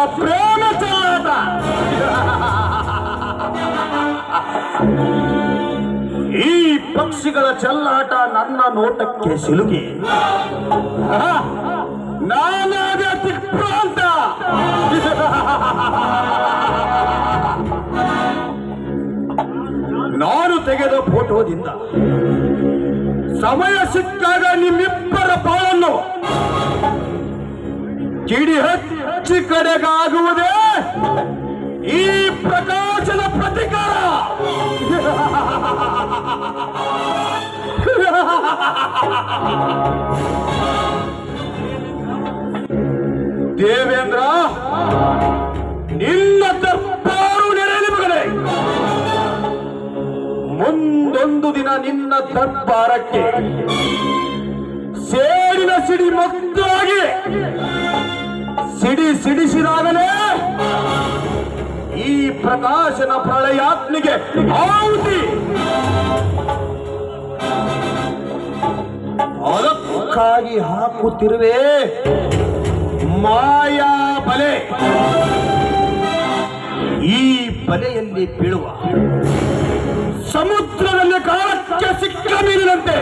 ಪಕ್ಷಿಗಳ ಪ್ರೇಮ ಚೆಲ್ಲಾಟ ಈ ಪಕ್ಷಿಗಳ ಚೆಲ್ಲಾಟ ನನ್ನ ನೋಟಕ್ಕೆ ಸಿಲುಕಿ. ನಾನಾದ ದಿಕ್ಪ್ರಾಂತ ನಾನು ತೆಗೆದ ಫೋಟೋದಿಂದ. ಸಮಯ ಸಿಕ್ಕಾಗ ನಿಮ್ಮಿಬ್ಬರ ಹಚ್ಚಿ ಕಡೆಗಾಗುವುದೇ ಈ ಪ್ರಕಾಶದ ಪ್ರತಿಕಾರ. ದೇವೇಂದ್ರ, ನಿನ್ನ ತಪ್ಪಾರು ನೆರೆಯಲಿ ಮಗನೇ. ಮುಂದೊಂದು ದಿನ ನಿನ್ನ ದರ್ಬಾರಕ್ಕೆ ಸೇಡಿನ ಸಿಡಿ ಮಕ್ಕಳಾಗಿ ಸಿಡಿ ಸಿಡಿಸಿದಾಗಲೇ ಈ ಪ್ರಕಾಶನ ಪ್ರಳಯಾತ್ಮಿಗೆ ಆಹುತಿ. ಅದಕ್ಕಾಗಿ ಹಾಕುತ್ತಿರುವೆ ಮಾಯಾ ಬಲೆ. ಈ ಬಲೆಯಲ್ಲಿ ಬೀಳುವ ಸಮುದ್ರದಲ್ಲಿ ಕಾಲಕ್ಕೆ ಸಿಕ್ಕ ಮೀನಿನಂತೆ.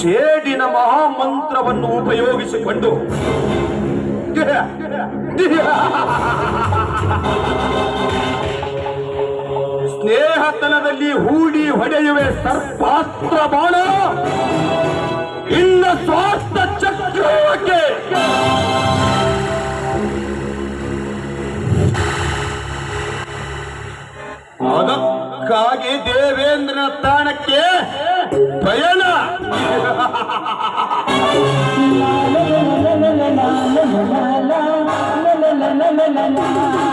ಸೇಡಿನ ಮಹಾಮಂತ್ರವನ್ನು ಉಪಯೋಗಿಸಿಕೊಂಡು ಸ್ನೇಹತನದಲ್ಲಿ ಹೂಡಿ ಹೊಡೆಯುವೆ ಸರ್ಪಾಸ್ತ್ರ ಬಾಣ. ಇನ್ನ ಸ್ವಾಸ್ಥ ಚಕ್ರಕ್ಕೆ. ಅದಕ್ಕಾಗಿ ದೇವೇಂದ್ರನ ತಾಣಕ್ಕೆ ప్రయాణ la la la la la